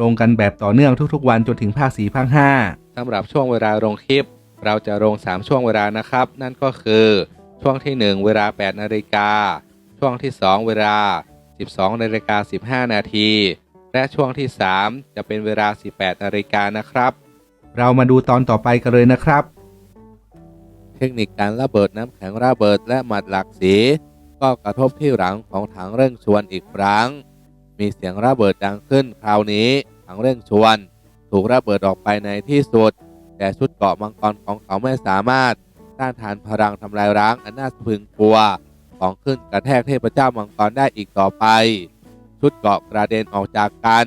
ลงกันแบบต่อเนื่องทุกๆ วันจนถึงภาค4ภาค5สำหรับช่วงเวลาลงคลิป เราจะลง 3 ช่วงเวลานะครับ นั่นก็คือช่วงที่ 1 เวลา 8 นาฬิกา ช่วงที่ 2 เวลา 12 นาฬิกา 15 นาที และช่วงที่ 3 จะเป็นเวลา 18 นาฬิกานะครับ เรามาดูตอนต่อไปกันเลยนะครับ เทคนิคการระเบิดน้ำแข็งระเบิดและหมัดหลักสี ก็กระทบที่หลังของถังเร่งชวนอีกครั้ง มีเสียงระเบิดดังขึ้นคราวนี้ ถังเร่งชวน ถูกระเบิดออกไปในที่สุด แต่ชุดเกราะมังกรของเขาไม่สามารถต้านทานพลังทำลายร้างอันน่าสะพรึงกลัวของขึ้นกระแทกเทพเจ้ามังกรได้อีกต่อไป ชุดเกราะกระเด็นออกจากกัน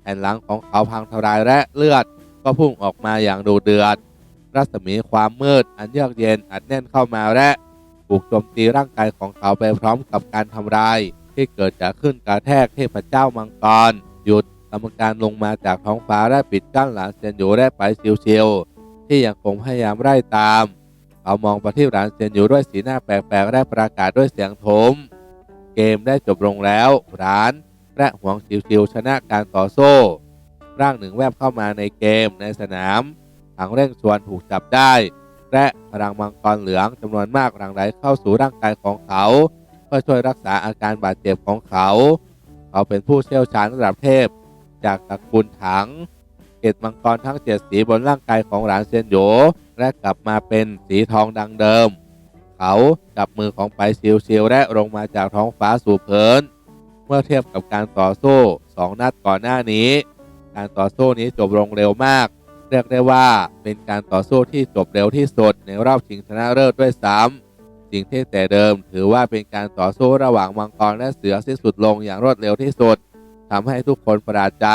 แผ่นหลังของเขาพังทลายและเลือด ก็พุ่งออกมาอย่างดูเดือด รัศมีความมืดอันเยือกเย็นอัดแน่นเข้ามาและถูกโจมตีร่างกายของเขาไปพร้อมกับการทำลาย ที่เกิดจากขึ้นกระแทกเทพเจ้ามังกรหยุด กรรมการลงมาจากท้องฟ้าและปิดกั้นหลานเซียนอยู่และไปเชียวๆที่ยังคงพยายามไล่ตาม เขามองไปที่หลานเซียนอยู่ด้วยสีหน้าแปลกๆและประกาศด้วยเสียงโถมเกมได้จบลงแล้วร้านและหวงชิวๆชนะการต่อโซ่ร่างหนึ่งแวบเข้ามาในเกมในสนามถังเร่งชวนถูกจับได้ และพลังมังกรเหลืองจำนวนมากหลั่งไหลเข้าสู่ร่างกายของเขา เพื่อช่วยรักษาอาการบาดเจ็บของเขา เขาเป็นผู้เชี่ยวชาญระดับเทพ จากตระกูลถัง เกตมังกรทั้งเจ็ดสีบนร่างกายของหลานเซียนโยและกลับมาเป็นสีทองดังเดิม เขาจับมือของไปซิวซิวและลงมาจากท้องฟ้าสู่เพื้นเมื่อเทียบกับการต่อสู้สองนัดก่อนหน้านี้ การต่อสู้นี้จบลงเร็วมาก เรียกได้ว่าเป็นการต่อสู้ที่จบเร็วที่สุดในรอบชิงชนะเลิศด้วยซ้ำสิ่งที่แต่เดิมถือว่าเป็นการต่อสู้ระหว่างมังกรและเสือสิ้นสุดลงอย่างรวดเร็วที่สุด ทำให้ทุกคนประหลาดใจ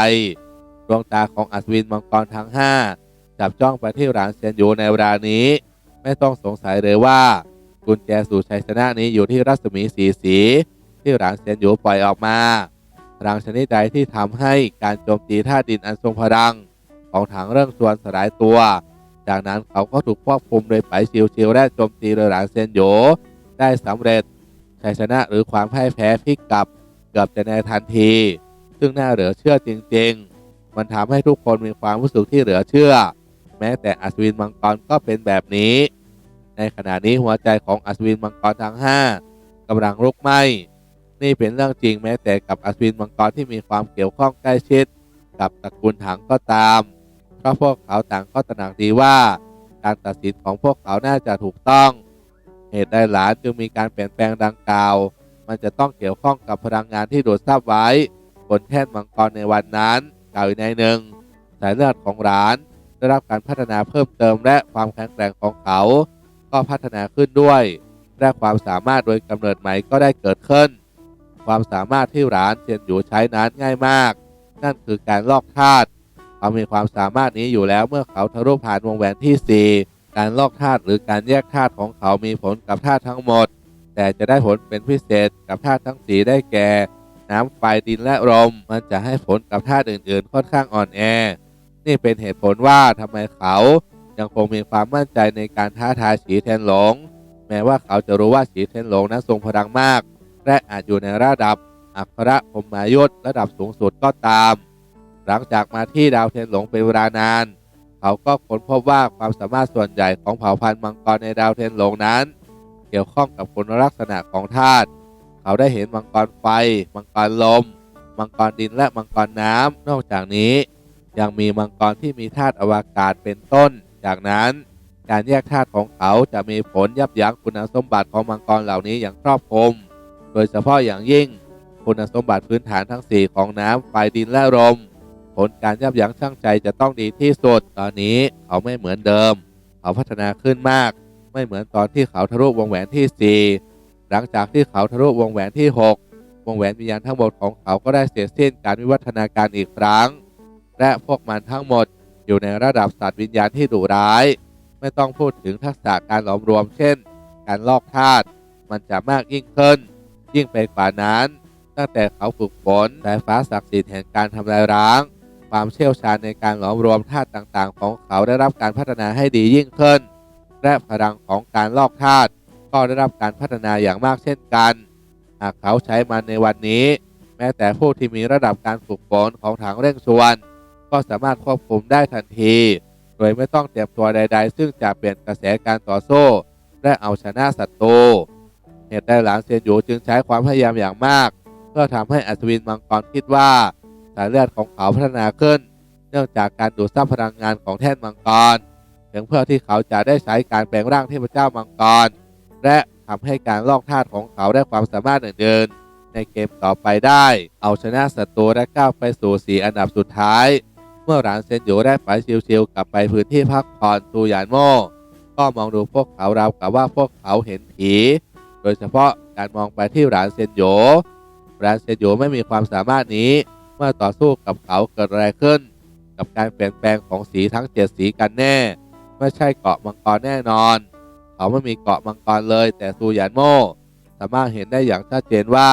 ดวงตาของอัศวินมังกรทั้ง5จับจ้องไปที่หลานเซียนอยู่ในเวลานี้ ไม่ต้องสงสัยเลยว่า กุญแจสู่ชัยชนะนี้อยู่ที่รัศมีสีสี ที่หลานเซียนอยู่ปล่อยออกมาพลังชนิดใดที่ทำให้การโจมตีท่าดินอันทรงพลัง ของถังเริ่มส่วนสลายตัว จากนั้นเขาก็ถูกควบคุมโดยไปชิวชิวและโจมตีโดยหลานเซียนโยได้สำเร็จชัยชนะหรือความพ่ายแพ้พลิกกลับเกือบจะในทันที ซึ่งน่าเหลือเชื่อจริง ๆ มันทำให้ทุกคนมีความรู้สึกที่เหลือเชื่อ แม้แต่อัศวินมังกรก็เป็นแบบนี้ ในขณะนี้หัวใจของอัศวินมังกรทั้ง5กำลังลุกไหม้นี่เป็นเรื่องจริงแม้แต่กับอัศวินมังกรที่มีความเกี่ยวข้องใกล้ชิด กับตระกูลถังก็ตามเพราะพวกเขาต่างก็ตระหนักดีว่าการตัดสินของพวกเขาน่าจะถูกต้อง เหตุใดหลานจึงมีการเปลี่ยนแปลงดังกล่าว มันจะต้องเกี่ยวข้องกับพลังงานที่ดูดซับไว้ บนแท่นมังกรในวันนั้นกล่าวอีกในหนึ่งสายเลือดของหลานได้รับการพัฒนาเพิ่มเติมและความแข็งแกร่งของเขา ก็พัฒนาขึ้นด้วยและความสามารถโดยกำเนิดใหม่ก็ได้เกิดขึ้น ความสามารถที่หลานเซียนอยู่ใช้นั้นง่ายมาก นั่นคือการลอกธาตุเขามีความสามารถนี้อยู่แล้วเมื่อเขาทะลุผ่านวงแหวนที่ 4 การลอกธาตุหรือการแยกธาตุของเขามีผลกับธาตุทั้งหมด แต่จะได้ผลเป็นพิเศษกับธาตุทั้งสีได้แก่ น้ำไฟดินและลมมันจะให้ผลกับธาตุอื่น ๆ ค่อนข้างอ่อนแอ นี่เป็นเหตุผลว่าทำไมเขายังคงมีความมั่นใจในการท้าทายสีเทนหลง แม้ว่าเขาจะรู้ว่าสีเทนหลงนั้นทรงพลังมาก และอาจอยู่ในระดับอัครพรมายศระดับสูงสุดก็ตาม หลังจากมาที่ดาวเทนหลงเป็นเวลานาน เขาก็ค้นพบว่าความสามารถส่วนใหญ่ของเผ่าพันธุ์มังกรในดาวเทนหลงนั้น เกี่ยวข้องกับคุณลักษณะของธาตุ เขาได้เห็นมังกรไฟ มังกรลม มังกรดินและมังกรน้ำนอกจากนี้ ยังมีมังกรที่มีธาตุอวกาศเป็นต้น จากนั้น การแยกธาตุของเขาจะมีผลยับยั้งคุณสมบัติของมังกรเหล่านี้อย่างครอบคลุม โดยเฉพาะอย่างยิ่ง คุณสมบัติพื้นฐานทั้ง 4 ของน้ำไฟดินและลมผลการยับยั้งชั่งใจจะต้องดีที่สุด ตอนนี้เขาไม่เหมือนเดิม เขาพัฒนาขึ้นมาก ไม่เหมือนตอนที่เขาทะลุวงแหวนที่4 หลังจากที่เขาทะลุวงแหวนที่ 6 วงแหวนวิญญาณทั้งหมดของเขาก็ได้เสร็จสิ้นการวิวัฒนาการอีกครั้ง และพวกมันทั้งหมดอยู่ในระดับสัตว์วิญญาณที่ดุร้าย ไม่ต้องพูดถึงทักษะการหลอมรวมเช่น การลอกธาตุมันจะมากยิ่งขึ้น ยิ่งไปกว่านั้น ตั้งแต่เขาฝึกฝนสายฟ้าศักดิ์สิทธิ์แห่งการทำลายร้าง ความเชี่ยวชาญในการหลอมรวมธาตุต่างๆ ของเขาได้รับการพัฒนาให้ดียิ่งขึ้น และพลังของการลอกธาตุ ก็ได้รับการพัฒนาอย่างมากเช่นกัน หากเขาใช้มันในวันนี้ แม้แต่ผู้ที่มีระดับการฝึกฝนของถังเร่งชวน ก็สามารถควบคุมได้ทันที โดยไม่ต้องเตรียมตัวใด ๆ ซึ่งจะเปลี่ยนกระแสการต่อสู้และเอาชนะศัตรูเหตุใดหลานเซียนหยูจึงใช้ความพยายามอย่างมาก เพื่อทำให้อัศวินมังกรคิดว่าสายเลือดของเขาพัฒนาขึ้น เนื่องจากการดูดซับพลังงานของแท่นมังกรถึงเพื่อที่เขาจะได้ใช้การแปลงร่างเทพเจ้ามังกร และทำให้การลอกธาตุของเขาได้ความสามารถอื่นในเกมต่อไปได้ เอาชนะศัตรูและก้าวไปสู่สีอันดับสุดท้าย เมื่อหลานเซนหยูได้ไปชิวๆกลับไปพื้นที่พักผ่อนตูหยานโม่ก็มองดูพวกเขาราวกับว่าพวกเขาเห็นผี โดยเฉพาะการมองไปที่หลานเซนโยหลานเซนโยไม่มีความสามารถนี้ เมื่อต่อสู้กับเขาเกิดอะไรขึ้น กับการเปลี่ยนแปลงของสีทั้งเจ็ดสีกันแน่ ไม่ใช่เกาะมังกรแน่นอน เขาไม่มีเกาะมังกรเลย แต่ซูหยานโม่สามารถเห็นได้อย่างชัดเจนว่า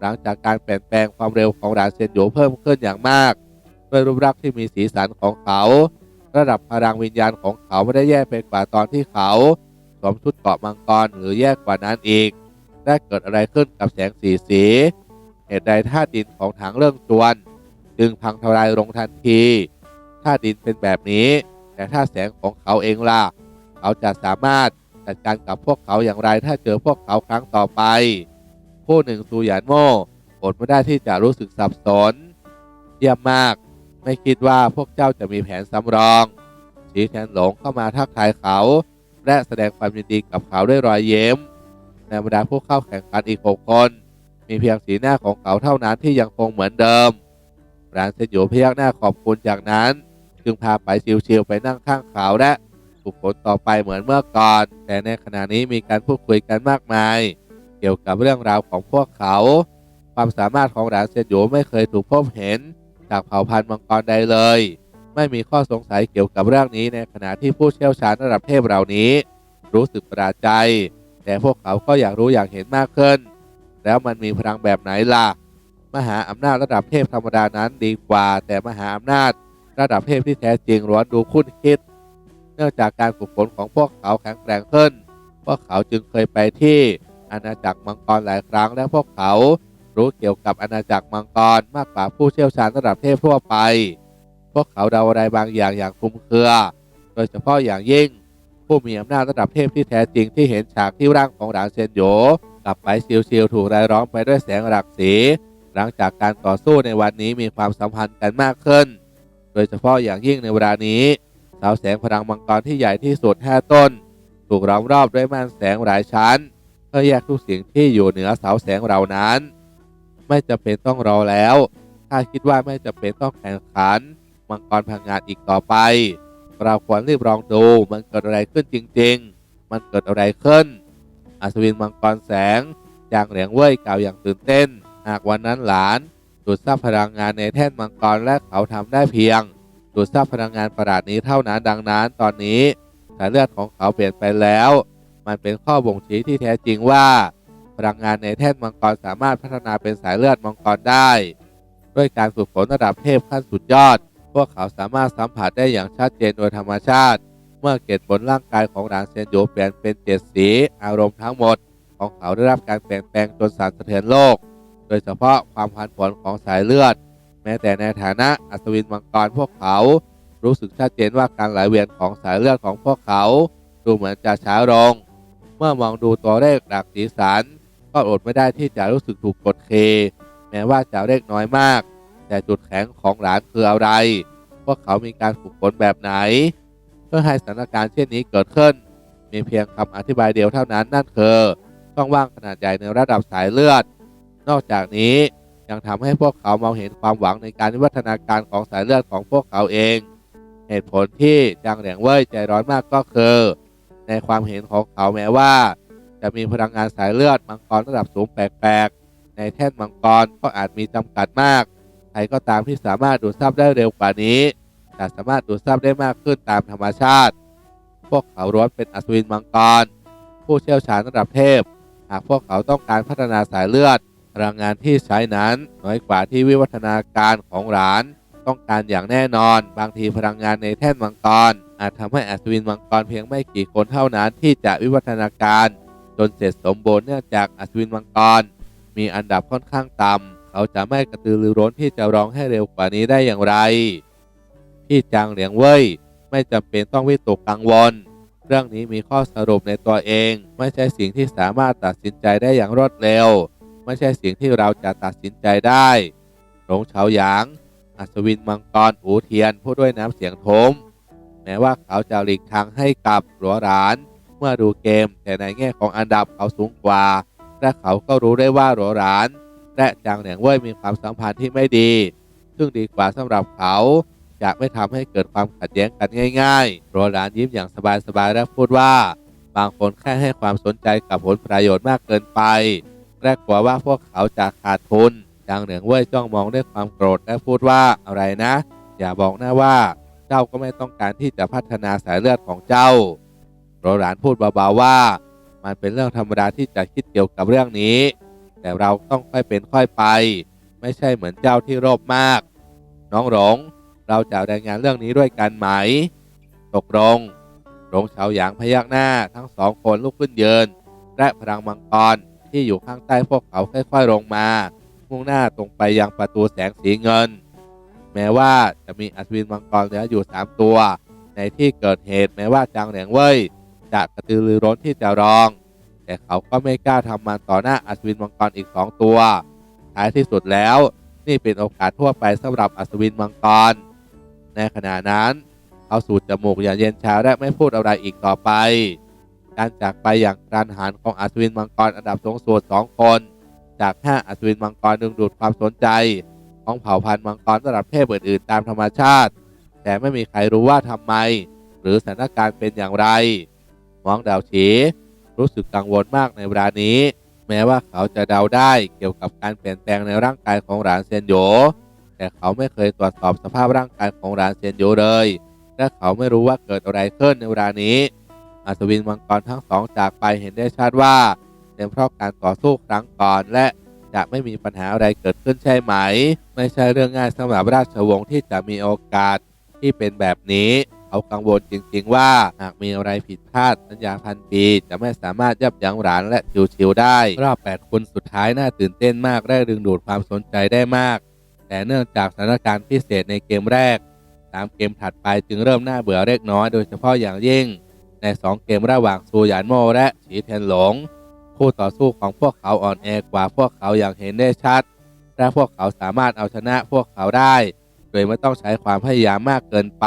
หลังจากการเปลี่ยนแปลงความเร็วของหลานเซนโยเพิ่มขึ้นอย่างมากด้วยรูปลักษ์ที่มีสีสันของเขา ระดับพลังวิญญาณของเขาไม่ได้แย่ไปกว่าตอนที่เขาสวมชุดเกาะมังกรหรือแย่กว่านั้นอีกได้เกิดอะไรขึ้นกับแสงสีสี เหตุใดธาตุดินของถังเรื่องจวน จึงพังทลายลงทันทีธาตุดินเป็นแบบนี้ แต่ถ้าแสงของเขาเองล่ะ เขาจะสามารถ จัดการกับพวกเขาอย่างไรถ้าเจอพวกเขาครั้งต่อไปผู้หนึ่งซูหยานโม่อดไม่ได้ที่จะรู้สึกสับสน เยี่ยมมาก ไม่คิดว่าพวกเจ้าจะมีแผนสำรองสีแทนหลงเข้ามาทักทายเขา และแสดงความยินดีกับเขาด้วยรอยเย้มในบรรดาผู้เข้าแข่งขันอีกหกคน มีเพียงสีหน้าของเขาเท่านั้นที่ยังคงเหมือนเดิมรานเซนโยพยักหน้าขอบคุณจากนั้น จึงพาไปชิวๆไปนั่งข้างเขาและ ฝึกฝนต่อไปเหมือนเมื่อก่อน แต่ในขณะนี้มีการพูดคุยกันมากมาย เกี่ยวกับเรื่องราวของพวกเขา ความสามารถของรานเซนโยไม่เคยถูกพบเห็น จากเผ่าพันธุ์มังกรใดเลย ไม่มีข้อสงสัยเกี่ยวกับเรื่องนี้ในขณะที่ผู้เชี่ยวชาญระดับเทพเหล่านี้ รู้สึกประหลาดใจ แต่พวกเขาก็อยากรู้อยากเห็นมากขึ้น แล้วมันมีพลังแบบไหนล่ะ มหาอำนาจระดับเทพธรรมดานั้นดีกว่า แต่มหาอำนาจระดับเทพที่แท้จริงล้วนดูคุ้นคิด เนื่องจากการฝึกฝนของพวกเขาแข็งแกร่งขึ้น พวกเขาจึงเคยไปที่อาณาจักรมังกรหลายครั้งและพวกเขารู้เกี่ยวกับอาณาจักรมังกรมากกว่าผู้เชี่ยวชาญระดับเทพทั่วไป พวกเขาเดาอะไรบางอย่างอย่างคลุมเครือ โดยเฉพาะอย่างยิ่ง ผู้มีอำนาจระดับเทพที่แท้จริงที่เห็นฉากที่ร่างของหลานเซนโยกลับไปชิวๆถูกรายล้อมไปด้วยแสงหลักสี หลังจากการต่อสู้ในวันนี้มีความสัมพันธ์กันมากขึ้น โดยเฉพาะอย่างยิ่งในเวลานี้ เสาแสงพลังมังกรที่ใหญ่ที่สุด 5 ต้น ถูกล้อมรอบด้วยม่านแสงหลายชั้น เพื่อแยกทุกสิ่งที่อยู่เหนือเสาแสงเหล่านั้น ไม่จะเป็นต้องรอแล้วถ้าคิดว่าไม่จะเป็นต้องแข่งขัน มังกรพังงานอีกต่อไป เราควรรีบลองดูมันเกิดอะไรขึ้นจริง ๆ มันเกิดอะไรขึ้น อัศวินมังกรแสงจางเหลียงเว่ยกล่าวอย่างตื่นเต้น หากวันนั้นหลานดูดซับพลังงานในแท่นมังกรและเขาทำได้เพียง ดูดซับพลังงานประหลาดนี้เท่านั้นดังนั้น ตอนนี้สายเลือดของเขาเปลี่ยนไปแล้ว มันเป็นข้อบ่งชี้ที่แท้จริงว่า พลังงานในแท่นมังกรสามารถพัฒนาเป็นสายเลือดมังกรได้ ด้วยการฝึกฝนระดับเทพขั้นสุดยอด พวกเขาสามารถสัมผัสได้อย่างชัดเจนโดยธรรมชาติ เมื่อเกล็ดบนร่างกายของหลานเซนโยเปลี่ยนเป็นเจ็ดสีอารมณ์ทั้งหมด ของเขาได้รับการเปลี่ยนแปลงจนสั่นสะเทือนโลก โดยเฉพาะความผันผวนของสายเลือด แม้แต่ในฐานะอัศวินมังกรพวกเขา รู้สึกชัดเจนว่าการไหลเวียนของสายเลือดของพวกเขา ดูเหมือนจะช้าลง เมื่อมองดูตัวเลขหลักสีสัน ก็อดไม่ได้ที่จะรู้สึกถูกกดเค แม้ว่าจะเลขน้อยมาก แต่จุดแข็งของหลานคืออะไร พวกเขามีการฝึกฝนแบบไหน เพื่อให้สถานการณ์เช่นนี้เกิดขึ้น มีเพียงคำอธิบายเดียวเท่านั้นนั่นคือช่องว่างขนาดใหญ่ในระดับสายเลือด นอกจากนี้ ยังทำให้พวกเขามองเห็นความหวังในการวิวัฒนาการของสายเลือดของพวกเขาเอง เหตุผลที่จางเหลียงเว่ยใจร้อนมากก็คือ ในความเห็นของเขาแม้ว่า จะมีพลังงานสายเลือดมังกรระดับสูงแปลกๆ ในแท่นมังกรก็อาจมีจำกัดมากทรก็ตามที่สามารถดูดซับได้เร็วกว่านี้จะสามารถดูดซับได้มากขึ้นตามธรรมชาติ พวกเขาล้วนเป็นอัศวินมังกรผู้เชี่ยวชาญระดับเทพ หากพวกเขาต้องการพัฒนาสายเลือด พลังงานที่ใช้นั้น น้อยกว่าที่วิวัฒนาการของหลาน ต้องการอย่างแน่นอน บางทีพลังงานในแท่นมังกร อาจทำให้อัศวินมังกรเพียงไม่กี่คนเท่านั้นที่จะวิวัฒนาการ จนเสร็จสมบูรณ์เนื่องจากอัศวินมังกร มีอันดับค่อนข้างต่ำเขาจะไม่กระตือรือร้นที่จะร้องให้เร็วกว่านี้ได้อย่างไรพี่จางเหลียงเว่ยไม่จำเป็นต้องวิตกกังวล เรื่องนี้มีข้อสรุปในตัวเอง ไม่ใช่สิ่งที่สามารถตัดสินใจได้อย่างรวดเร็ว ไม่ใช่สิ่งที่เราจะตัดสินใจได้หลงเฉาหยาง อัศวินมังกรอูเทียนพูดด้วยน้ำเสียงโทมแม้ว่าเขาจะหลีกทางให้กับหลัวหลาน เมื่อดูเกม แต่ในแง่ของอันดับเขาสูงกว่า และเขาก็รู้ได้ว่าหลัวหลาน และจางเหลียงเว่ยมีความสัมพันธ์ที่ไม่ดี ซึ่งดีกว่าสำหรับเขาจะไม่ทำให้เกิดความขัดแย้งกันง่ายๆหลัวหลานยิ้มอย่างสบายๆและพูดว่า บางคนแค่ให้ความสนใจกับผลประโยชน์มากเกินไป และกลัวว่าพวกเขาจะขาดทุนจางเหนืองเว่ยจ้องมองด้วยความโกรธและพูดว่าอะไรนะ อย่าบอกนะว่าเจ้าก็ไม่ต้องการที่จะพัฒนาสายเลือดของเจ้าโรหลานพูดเบาๆว่า มันเป็นเรื่องธรรมดาที่จะคิดเกี่ยวกับเรื่องนี้ แต่เราต้องค่อยเป็นค่อยไป ไม่ใช่เหมือนเจ้าที่โลภมาก น้องหลงเราจะรายงานเรื่องนี้ด้วยกันไหม ตกลงหลงเฉาหยางพยักหน้าทั้งสองคนลุกขึ้นยืนและพลังมังกร ที่อยู่ข้างใต้พวกเขาค่อยๆลงมา มุ่งหน้าตรงไปยังประตูแสงสีเงิน แม้ว่าจะมีอัศวินมังกรเหลืออยู่ 3 ตัว ในที่เกิดเหตุแม้ว่าจางเหลียงเว่ยจะกระตือรือร้นที่จะรอง แต่เขาก็ไม่กล้าทำมันต่อหน้าอัศวินมังกรอีก 2 ตัว ท้ายที่สุดแล้ว นี่เป็นโอกาสทั่วไปสำหรับอัศวินมังกร ในขณะนั้น เขาสูดจมูกอย่างเย็นชาและไม่พูดอะไรอีกต่อไป การจากไปอย่างกรานหารของอัศวินมังกรอันดับสูงสุดสองคน จากห้าอัศวินมังกรดึงดูดความสนใจ ของเผ่าพันธุ์มังกรระดับเทพอื่นๆตามธรรมชาติ แต่ไม่มีใครรู้ว่าทำไม หรือสถานการณ์เป็นอย่างไรหมองดาวฉีรู้สึกกังวลมากในเวลานี้ แม้ว่าเขาจะเดาได้เกี่ยวกับการเปลี่ยนแปลงในร่างกายของหลานเซียนโยแต่เขาไม่เคยตรวจสอบสภาพร่างกายของหลานเซียนโยเลยและเขาไม่รู้ว่าเกิดอะไรขึ้นในเวลานี้ อัศวินมังกรทั้งสองจากไปเห็นได้ชัดว่าเป็นเพราะการต่อสู้ครั้งก่อนและจะไม่มีปัญหาอะไรเกิดขึ้นใช่ไหม ไม่ใช่เรื่องง่ายสำหรับราชวงศ์ที่จะมีโอกาสที่เป็นแบบนี้ เขากังวลจริง ๆ ว่าหากมีอะไรผิดพลาดสัญญาพันปี จะไม่สามารถยับยั้งหลานและชิวๆได้ รอบ8คนสุดท้ายน่าตื่นเต้นมากและดึงดูดความสนใจได้มาก แต่เนื่องจากสถานการณ์พิเศษในเกมแรกตามเกมถัดไปจึงเริ่มน่าเบื่อเล็กน้อยโดยเฉพาะอย่างยิ่ง ใน2เกมระหว่างซูหยานโมและฉีเทียนหลง คู่ต่อสู้ของพวกเขาอ่อนแอกว่าพวกเขาอย่างเห็นได้ชัด และพวกเขาสามารถเอาชนะพวกเขาได้ โดยไม่ต้องใช้ความพยายามมากเกินไป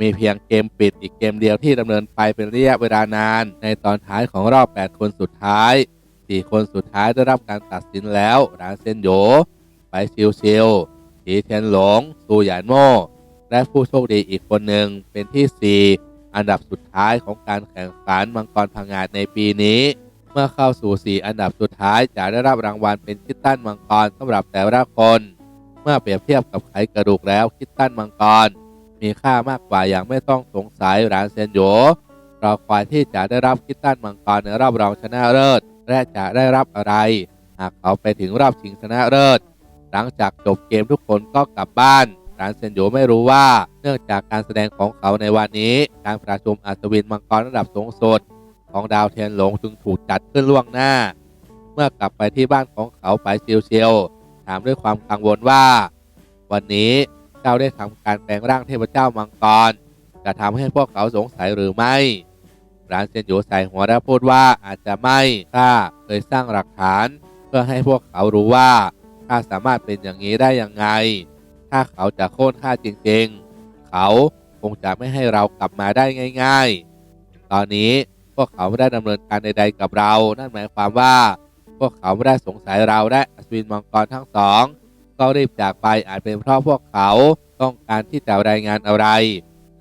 มีเพียงเกมปิดอีกเกมเดียวที่ดำเนินไปเป็นระยะเวลานาน ในตอนท้ายของรอบ 8 คนสุดท้าย 4 คนสุดท้ายได้รับการตัดสินแล้วรานเซนโยไปชิวชิวฉีเทียนหลงซูหยานโมและผู้โชคดีอีกคนหนึ่งเป็นที่ 4 อันดับสุดท้ายของการแข่งขันมังกรพังงาดในปีนี้ เมื่อเข้าสู่ 4 อันดับสุดท้ายจะได้รับรางวัลเป็นคิตตันมังกรสำหรับแต่ละคน เมื่อเปรียบเทียบกับไขกระดูกแล้วคิตตันมังกร มีค่ามากกว่าอย่างไม่ต้องสงสัยรานเซนโยรอควายที่จะได้รับคิตตันมังกรในรอบรองชนะเลิศและจะได้รับอะไร หากเขาไปถึงรอบชิงชนะเลิศหลังจากจบเกมทุกคนก็กลับบ้าน รานเซนโยไม่รู้ว่า เนื่องจากการแสดงของเขาในวันนี้ การประชุมอัศวินมังกรระดับสูงสุดของดาวเทียนหลงจึงถูกจัดขึ้นล่วงหน้า เมื่อกลับไปที่บ้านของเขาไปเชียวๆถามด้วยความกังวลว่า วันนี้เจ้าได้ทำการแปลงร่างเทพเจ้ามังกรจะทำให้พวกเขาสงสัยหรือไม่รานเซนโยใส่หัวและพูดว่าอาจจะไม่ข้าเคยสร้างหลักฐาน เพื่อให้พวกเขารู้ว่าข้าสามารถเป็นอย่างนี้ได้ยังไง ถ้าเขาจะโค่นข้าจริงๆ เขาคงจะไม่ให้เรากลับมาได้ง่าย ๆ ตอนนี้พวกเขาไม่ได้ดำเนินการใดๆกับเรา นั่นหมายความว่า พวกเขาไม่ได้สงสัยเราและอัศวินมังกรทั้งสอง ก็รีบจากไปอาจเป็นเพราะพวกเขาต้องการที่จะรายงานอะไร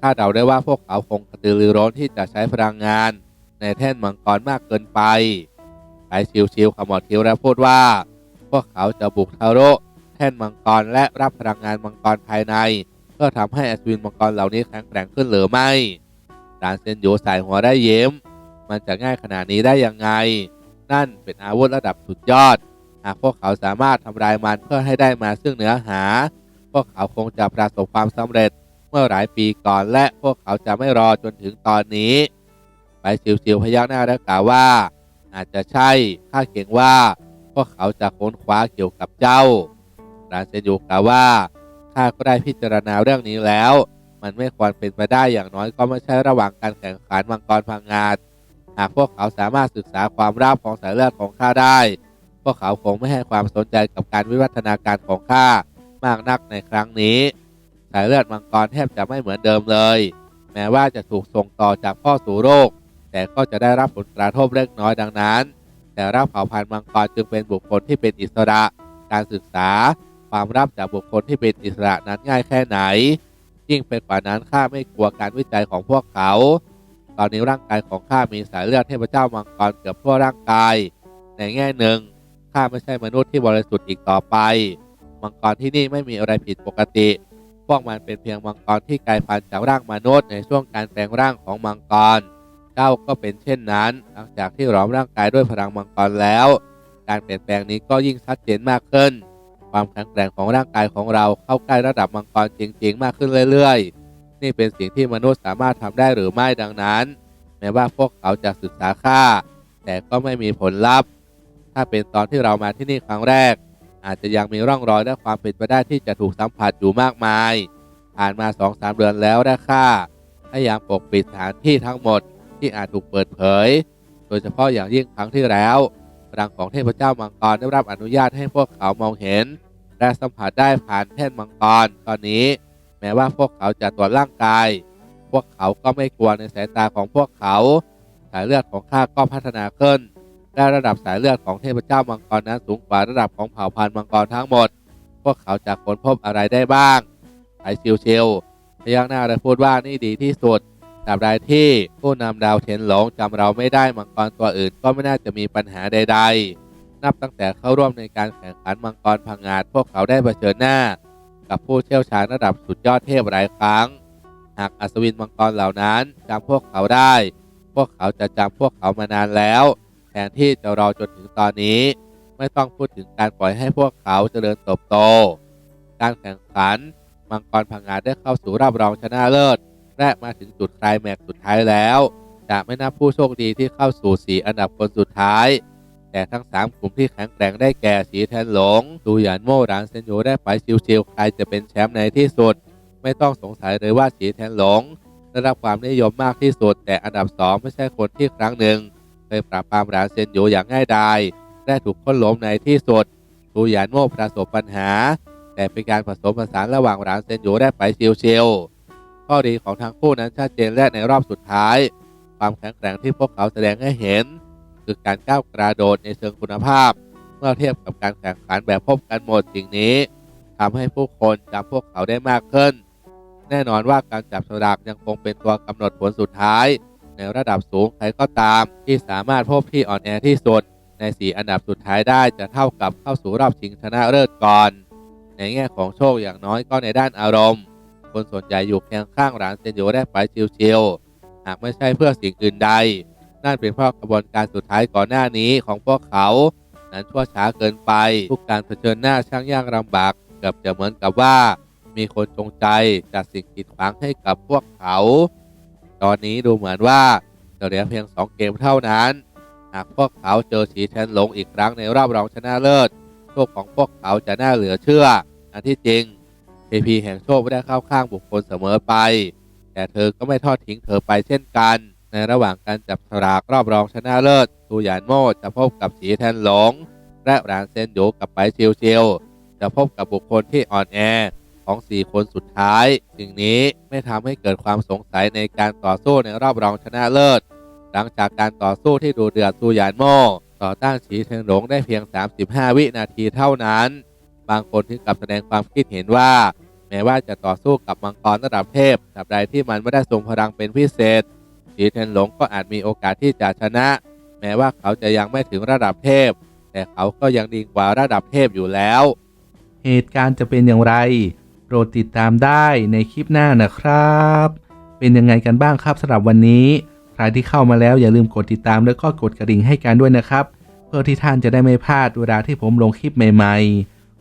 ถ้าเดาได้ว่าพวกเขาคงกระตือรือร้นที่จะใช้พลังงาน ในแท่นมังกรมากเกินไปไปชิวๆขมวดคิ้วและพูดว่า พวกเขาจะบุกทาโร่ แท่นมังกรและรับพลังงานมังกรภายใน เพื่อทำให้อัศวินมังกรเหล่านี้แข็งแกร่งขึ้นหรือไม่ดานเซนโยสายหัวได้เยิ้ม มันจะง่ายขนาดนี้ได้ยังไง นั่นเป็นอาวุธระดับสุดยอด หากพวกเขาสามารถทำลายมันเพื่อให้ได้มาซึ่งเนื้อหา พวกเขาคงจะประสบความสำเร็จเมื่อหลายปีก่อนและพวกเขาจะไม่รอจนถึงตอนนี้ ไปชิวๆพยักหน้าและกล่าวว่า อาจจะใช่ข้าเก่งว่า พวกเขาจะค้นคว้าเกี่ยวกับเจ้า ดานเซนยูกล่าวว่าข้าก็ได้พิจารณาเรื่องนี้แล้ว มันไม่ควรเป็นไปได้อย่างน้อยก็ไม่ใช่ระหว่างการแข่งขันมังกรพังงาดหากพวกเขาสามารถศึกษาความราบของสายเลือดของข้าได้ พวกเขาคงไม่ให้ความสนใจกับการวิวัฒนาการของข้ามากนักในครั้งนี้ สายเลือดมังกรแทบจะไม่เหมือนเดิมเลย แม้ว่าจะถูกส่งต่อจากพ่อสู่โรค แต่ก็จะได้รับผลกระทบเล็กน้อยดังนั้น แต่รับเผ่าพันธุ์มังกรจึงเป็นบุคคลที่เป็นอิสระ การศึกษา ความรับจากบุคคลที่เป็นอิสระนั้นง่ายแค่ไหน ยิ่งไปกว่านั้นข้าไม่กลัวการวิจัยของพวกเขา ตอนนี้ร่างกายของข้ามีสายเลือดเทพเจ้ามังกรเกือบทั่วร่างกาย ในแง่หนึ่งข้าไม่ใช่มนุษย์ที่บริสุทธิ์อีกต่อไป มังกรที่นี่ไม่มีอะไรผิดปกติ พวกมันเป็นเพียงมังกรที่กลายพันธุ์จากร่างมนุษย์ในช่วงการแปลงร่างของมังกรเจ้าก็เป็นเช่นนั้น หลังจากที่หลอมร่างกายด้วยพลังมังกรแล้ว การเปลี่ยนแปลงนี้ก็ยิ่งชัดเจนมากขึ้น ความแข็งแกร่งของร่างกายของเราเข้าใกล้ระดับมังกรจริง ๆ มากขึ้นเรื่อยๆ นี่เป็นสิ่งที่มนุษย์สามารถทำได้หรือไม่ดังนั้น แม้ว่าพวกเขาจะศึกษาค่า แต่ก็ไม่มีผลลัพธ์ ถ้าเป็นตอนที่เรามาที่นี่ครั้งแรก อาจจะยังมีร่องรอยและความเป็นไปได้ที่จะถูกสัมผัสอยู่มากมาย ผ่านมา2อสเดือนแล้วและค่าพยายามปกปิดสถานที่ทั้งหมดที่อาจถูกเปิดเผย โดยเฉพาะอย่างยิ่งครั้งที่แล้ว พลังของเทพเจ้ามังกรได้รับอนุญาตให้พวกเขามองเห็น และสัมผัสได้ผ่านแท่นมังกรตอนนี้ แม้ว่าพวกเขาจะตรวจร่างกาย พวกเขาก็ไม่กลัวในสายตาของพวกเขา สายเลือดของข้าก็พัฒนาขึ้นและระดับสายเลือดของเทพเจ้ามังกรนั้นสูงกว่าระดับของเผ่าพันธุ์มังกรทั้งหมด พวกเขาจะค้นพบอะไรได้บ้างไปชิวๆพยักหน้าและพูดว่านี่ดีที่สุด ตราบใดที่ผู้นำดาวเทียนหลงจำเราไม่ได้มังกรตัวอื่นก็ไม่น่าจะมีปัญหาใด ๆ นับตั้งแต่เข้าร่วมในการแข่งขันมังกรพังงาดพวกเขาได้เผชิญหน้า กับผู้เชี่ยวชาญระดับสุดยอดเทพหลายครั้ง หากอัศวินมังกรเหล่านั้นจำพวกเขาได้ พวกเขาจะจำพวกเขามานานแล้ว แทนที่จะรอจนถึงตอนนี้ไม่ต้องพูดถึงการปล่อยให้พวกเขาเจริญเติบโต การแข่งขันมังกรพังงาดได้เข้าสู่รอบรองชนะเลิศ และมาถึงจุดคลายแม็กสุดท้ายแล้ว จะไม่นับผู้โชคดีที่เข้าสู่สีอันดับคนสุดท้าย แต่ทั้ง 3 กลุ่มที่แข็งแกร่งได้แก่สีแทนหลงดูหยานโม่หลานเซนโยได้ไปชิวๆใครจะเป็นแชมป์ในที่สุด ไม่ต้องสงสัยเลยว่าสีแทนหลงได้รับความนิยมมากที่สุด แต่อันดับ 2 ไม่ใช่คนที่ครั้งหนึ่งเคยปราบปรามหลานเซนโยอย่างง่ายดายและถูกค้นล้มในที่สุดดูหยานโม่ประสบปัญหา แต่เป็นการผสมผสานระหว่างหลานเซนโยได้ไปชิวๆ ข้อดีของทั้งคู่นั้นชัดเจนและในรอบสุดท้าย ความแข็งแกร่งที่พวกเขาแสดงให้เห็น คือการก้าวกระโดดในเชิงคุณภาพ เมื่อเทียบกับการแข่งขันแบบพบกันหมดสิ่งนี้ทำให้ผู้คนจำพวกเขาได้มากขึ้น แน่นอนว่าการจับสลากยังคงเป็นตัวกำหนดผลสุดท้าย ในระดับสูงใครก็ตาม ที่สามารถพบที่อ่อนแอที่สุดในสีอันดับสุดท้ายได้จะเท่ากับเข้าสู่รอบชิงชนะเลิศก่อน ในแง่ของโชคอย่างน้อยก็ในด้านอารมณ์ คนส่วนใหญ่อยู่เคียงข้างหลานเซนโยได้ไปชิวๆหากไม่ใช่เพื่อสิ่งอื่นใด นั่นเป็นเพราะกระบวนการสุดท้ายก่อนหน้านี้ของพวกเขา นั้นชั่วช้าเกินไป ทุกการเผชิญหน้าช่างยากลำบากเกือบจะเหมือนกับว่า มีคนจงใจจัดสิ่งกีดขวางให้กับพวกเขา ตอนนี้ดูเหมือนว่าจะเหลือเพียง2เกมเท่านั้น หากพวกเขาเจอสีแทนหลงอีกครั้งในรอบรองชนะเลิศโชคของพวกเขาจะน่าเหลือเชื่อ อันที่จริง พีพีแห่งโชคไม่ได้เข้าข้างบุคคลเสมอไป แต่เธอก็ไม่ทอดทิ้งเธอไปเช่นกัน ในระหว่างการจับฉลากรอบรองชนะเลิศตูหยานโม่จะพบกับสีแทนหลง และรานเซนโยกับไปชิวชิวจะพบกับบุคคลที่อ่อนแอของ4คนสุดท้าย สิ่งนี้ไม่ทำให้เกิดความสงสัยในการต่อสู้ในรอบรองชนะเลิศ หลังจากการต่อสู้ที่ดูเดือดตูหยานโม่ต่อต้านสีแทนหลงได้เพียง 35 วินาทีเท่านั้น บางคนถึงกับแสดงความคิดเห็นว่า แม้ว่าจะต่อสู้กับมังกรระดับเทพสับใดที่มันไม่ได้ทรงพลังเป็นพิเศษสีเทนหลงก็อาจมีโอกาสที่จะชนะ แม้ว่าเขาจะยังไม่ถึงระดับเทพ แต่เขาก็ยังดีกว่าระดับเทพอยู่แล้ว เหตุการณ์จะเป็นอย่างไร โปรดติดตามได้ในคลิปหน้านะครับ เป็นยังไงกันบ้างครับสำหรับวันนี้ ใครที่เข้ามาแล้วอย่าลืมกดติดตามแล้วก็กดกระดิ่งให้การด้วยนะครับ เพื่อที่ท่านจะได้ไม่พลาดเวลาที่ผมลงคลิปใหม่ ๆ